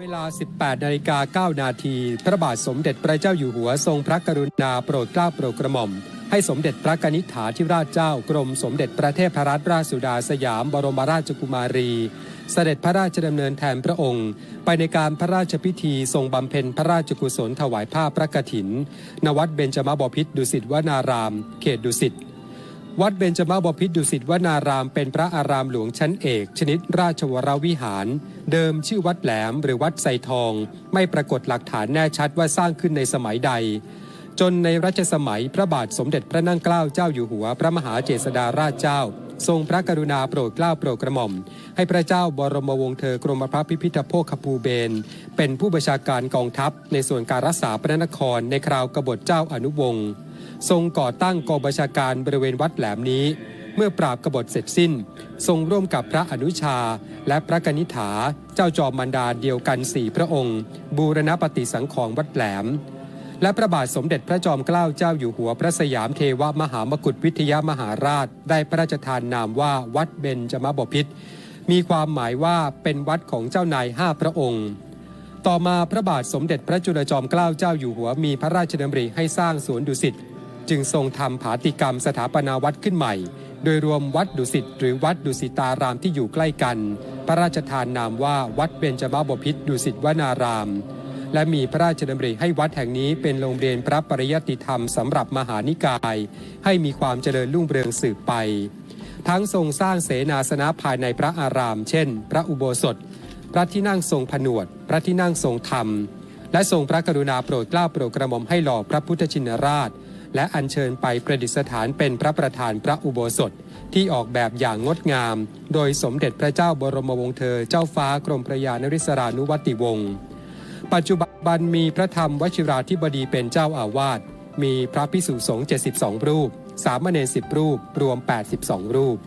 เวลา 18นาฬิกา9นาทีพระบาทสมเด็จพระเจ้าอยู่หัวทรงพระกรุณาโปรดเกล้าโปรดกระหม่อม ให้สมเด็จพระกนิษฐาธิราชเจ้ากรมสมเด็จพระเทพรัตนราชสุดาสยามบรมราชกุมารี เสด็จพระราชดำเนินแทนพระองค์ ไปในการพระราชพิธีทรงบำเพ็ญพระราชกุศลถวายผ้าพระกฐิน ณ วัดเบญจมบพิตรดุสิตวนาราม เขตดุสิต วัดเบญจมาบพิตรดุสิตวนาราม เป็นพระอารามหลวงชั้นเอก ชนิดราชวรวิหาร เดิมชื่อวัดแหลมหรือวัดไซทอง ไม่ปรากฏหลักฐานแน่ชัดว่าสร้างขึ้นในสมัยใด จนในรัชสมัยพระบาทสมเด็จพระนั่งเกล้าเจ้าอยู่หัว พระมหาเจษฎาราชเจ้า ทรงพระกรุณาโปรดเกล้าโปรดกระหม่อม ให้พระเจ้าบรมวงศ์เธอกรมพระพิพิธโภคภูเบน เป็นผู้บัญชาการกองทัพ ในส่วนการรักษาพระนครในคราวกบฏเจ้าอนุวงศ์ทรงก่อตั้งกองบัญชาการบริเวณวัดแหลมนี้ เมื่อปราบกบฏเสร็จสิ้น ทรงร่วมกับพระอนุชา และพระกนิษฐา เจ้าจอมมันดาเดียวกันสี่พระองค์ บูรณปฏิสังขรณ์วัดแหลม และพระบาทสมเด็จพระจอมเกล้าเจ้าอยู่หัวพระสยามเทวมหามกุฏวิทยามหาราช ได้พระราชทานนามว่าวัดเบญจมบพิตรมีความหมายว่าเป็นวัดของเจ้านายห้าพระองค์ ต่อมาพระบาทสมเด็จพระจุลจอมเกล้าเจ้าอยู่หัวมีพระราชดำริให้สร้างสวนดุสิตจึงทรงทำผาติกรรมสถาปนาวัดขึ้นใหม่ โดยรวมวัดดุสิตหรือวัดดุสิตารามที่อยู่ใกล้กัน พระราชทานนามว่าวัดเบญจมาบพิตรดุสิตวนาราม และมีพระราชดำริให้วัดแห่งนี้เป็นโรงเรียนพระปริยติธรรมสำหรับมหานิกาย ให้มีความเจริญรุ่งเรืองสืบไป ทั้งทรงสร้างเสนาสนะภายในพระอาราม เช่น พระอุโบสถ พระที่นั่งทรงผนวด พระที่นั่งทรงธรรม และทรงพระกรุณาโปรดเกล้าโปรดกระหม่อมให้หล่อพระพุทธชินราช และอัญเชิญไปประดิษฐานเป็นพระประธานพระอุโบสถที่ออกแบบอย่างงดงาม โดยสมเด็จพระเจ้าบรมวงศ์เธอเจ้าฟ้ากรมพระยานริศรานุวัติวงศ์ ปัจจุบันมีพระธรรมวชิราธิบดีเป็นเจ้าอาวาส มีพระพิสุสงฆ์72 รูป สามเณร10 รูป รวม 82 รูป